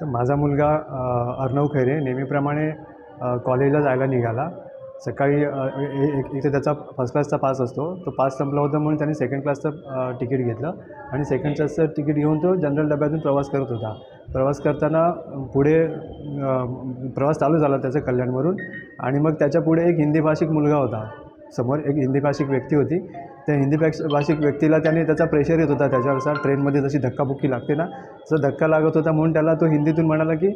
Sir माझा मुलगा अर्णव खैरे नेहमीप्रमाणे कॉलेजला जायला निघाला. सकाळी अ, ए- एक इथे त्याचा फर्स्ट क्लासचा पास असतो. तो पास संपला होता म्हणून त्याने सेकंड क्लासचं तिकीट घेतलं. आणि सेकंड क्लासचं तिकीट घेऊन तो जनरल डब्यातून प्रवास करत होता. प्रवास करताना पुढे प्रवास चालू झाला त्याचा कल्याणवरून. आणि मग त्याच्या पुढे एक हिंदी भाषिक मुलगा होता. समोर एक हिंदी भाषिक व्यक्ती होती. त्या हिंदी भाष भाषिक व्यक्तीला त्याने त्याचा प्रेशर येत होता. त्याच्यावर ट्रेनमध्ये जशी धक्काबुक्की लागते ना तसं धक्का लागत होता. म्हणून त्याला तो हिंदीतून म्हणाला की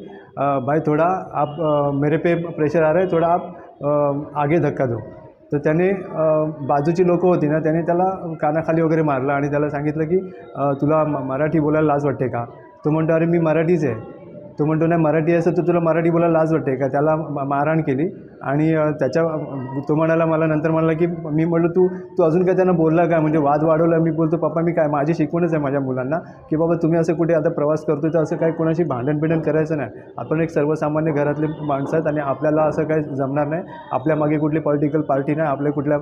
भाई थोडा आप मेरे पे प्रेशर आ रहा है. थोडा आप आगे धक्का दो. तर त्याने बाजूची लोकं होती ना त्याने त्याला कानाखाली वगैरे मारलं आणि त्याला सांगितलं की तुला मराठी बोलायला लाज वाटते का? तो म्हणतो अरे मी मराठीच आहे. तो म्हणतो नाही मराठी असं तर तुला मराठी बोलायला लाज वाटते का? त्याला मारहाण केली. आणि त्याच्या तो म्हणाला मला नंतर म्हणाला की मी म्हटलं तू तू अजून काय त्यांना बोलला काय म्हणजे वाद वाढवला. मी बोलतो पप्पा मी काय माझी शिकवणच आहे माझ्या मुलांना की बाबा तुम्ही असं कुठे आता प्रवास करतो तर असं काही कोणाशी भांडण बिंडण करायचं नाही. आपण एक सर्वसामान्य घरातले माणसं आहेत आणि आपल्याला असं काही जमणार नाही. आपल्या मागे कुठली पॉलिटिकल पार्टी नाही आपल्या कुठल्या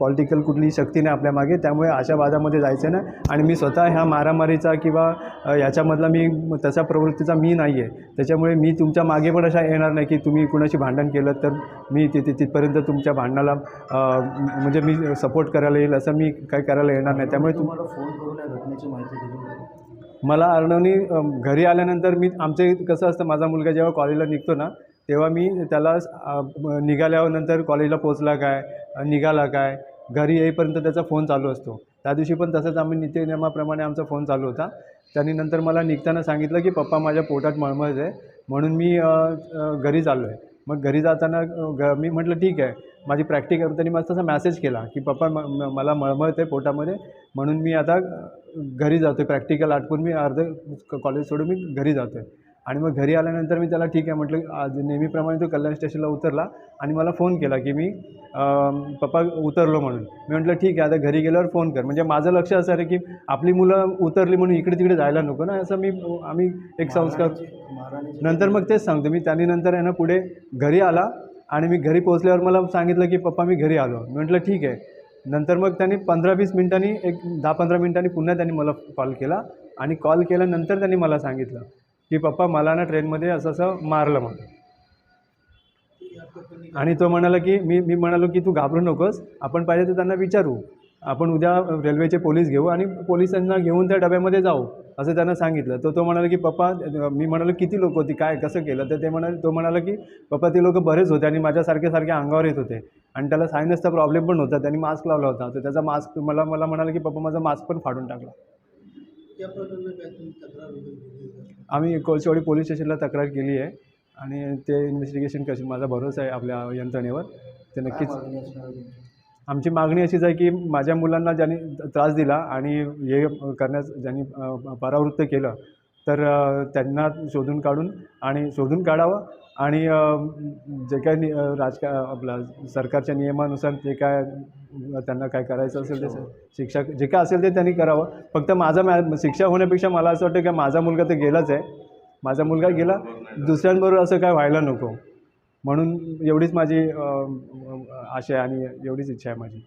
पॉलिटिकल कुठली शक्ती नाही आपल्या मागे. त्यामुळे अशा वादामध्ये जायचं नाही. आणि मी स्वतः ह्या मारामारीचा किंवा याच्यामधला मी तशा प्रवृत्तीचा मी नाही आहे त्याच्यामुळे मी तुमच्या मागे पण अशा येणार नाही की तुम्ही कुणाशी भांडण केलं तर मी तिथे तिथपर्यंत तुमच्या भांडणाला म्हणजे मी सपोर्ट करायला येईल असं मी काही करायला येणार नाही. त्यामुळे तुम तुम्हाला फोन करून या घटनेची माहिती दिली. मला अर्णवनी घरी आल्यानंतर मी आमचे कसं असतं माझा मुलगा जेव्हा कॉलेजला निघतो ना तेव्हा मी त्याला निघाल्यानंतर कॉलेजला पोचला काय निघाला काय घरी येईपर्यंत त्याचा फोन चालू असतो. त्या दिवशी पण तसंच आम्ही नित्यनियमाप्रमाणे आमचा फोन चालू होता. त्यांनी नंतर मला निघताना सांगितलं की पप्पा माझ्या पोटात मळमळ आहे म्हणून मी घरी चाललो आहे मग घरी जाताना ग मी म्हटलं ठीक आहे. माझी प्रॅक्टिकल त्यांनी मस्त असा मॅसेज केला की पप्पा म म- मला मळमळते पोटामध्ये म्हणून मी आता घरी जातो आहे प्रॅक्टिकल आटपून मी अर्ध कॉलेज सोडून मी घरी जातो आहे आणि मग घरी आल्यानंतर मी त्याला ठीक आहे म्हटलं आज नेहमीप्रमाणे तो कल्याण स्टेशनला उतरला आणि मला फोन केला की मी पप्पा उतरलो म्हणून. मी म्हटलं ठीक आहे आता घरी गेल्यावर फोन कर. म्हणजे माझं लक्ष असं आहे की आपली मुलं उतरली म्हणून इकडे तिकडे जायला नको ना असं मी आम्ही एक संस्कार नंतर मग तेच सांगतो. मी त्याने नंतर आहे ना पुढे घरी आला आणि मी घरी पोहोचल्यावर मला सांगितलं की पप्पा मी घरी आलो. मी म्हटलं ठीक आहे. नंतर मग त्यांनी पंधरा वीस मिनिटांनी एक दहा पंधरा मिनिटांनी पुन्हा त्यांनी मला कॉल केला आणि कॉल केल्यानंतर त्यांनी मला सांगितलं. की पप्पा मला ना ट्रेनमध्ये असं असं मारलं म्हणून. आणि तो म्हणाला की मी मी म्हणालो की तू घाबरू नकोस. आपण पाहिजे तर त्यांना विचारू. आपण उद्या रेल्वेचे पोलीस घेऊ आणि पोलिसांना घेऊन त्या डब्यामध्ये जाऊ असं त्यांना सांगितलं. तर तो म्हणाला की पप्पा मी म्हणालो किती लोक होती? काय कसं केलं? तर ते म्हणाले तो म्हणाला की पप्पा ते लोक बरेच होते आणि माझ्यासारखे सारखे अंगावर येत होते. आणि त्याला सायनसचा प्रॉब्लेम पण होता. त्यांनी मास्क लावला होता. तर त्याचा मास्क मला मला म्हणाला की पप्पा माझा मास्क पण फाडून टाकला. या प्रकरणात काय तुम्ही तक्रार वगैरे दिली आहे का? आम्ही कोळशेवाडी पोलीस स्टेशनला तक्रार केली आहे आणि ते इन्व्हेस्टिगेशन कशी माझा भरोसा आहे आपल्या यंत्रणेवर ते काय नक्कीच मागणी असणार आहे तुमची? आमची मागणी अशीच आहे की माझ्या मुलांना ज्यांनी त्रास दिला आणि हे करण्यास ज्यांनी अ, परावृत्त केलं तर त्यांना शोधून काढून आणि शोधून काढावं आणि जे काय नि राजका आपला सरकारच्या नियमानुसार जे काय त्यांना काय करायचं असेल ते शिक्षा जे काय असेल ते त्यांनी करावं. फक्त माझा मॅ शिक्षा होण्यापेक्षा मला असं वाटतं की माझा मुलगा तर गेलाच आहे. माझा मुलगा गेला दुसऱ्यांबरोबर असं काय व्हायला नको. म्हणून एवढीच माझी आशा आहे आणि एवढीच इच्छा आहे माझी.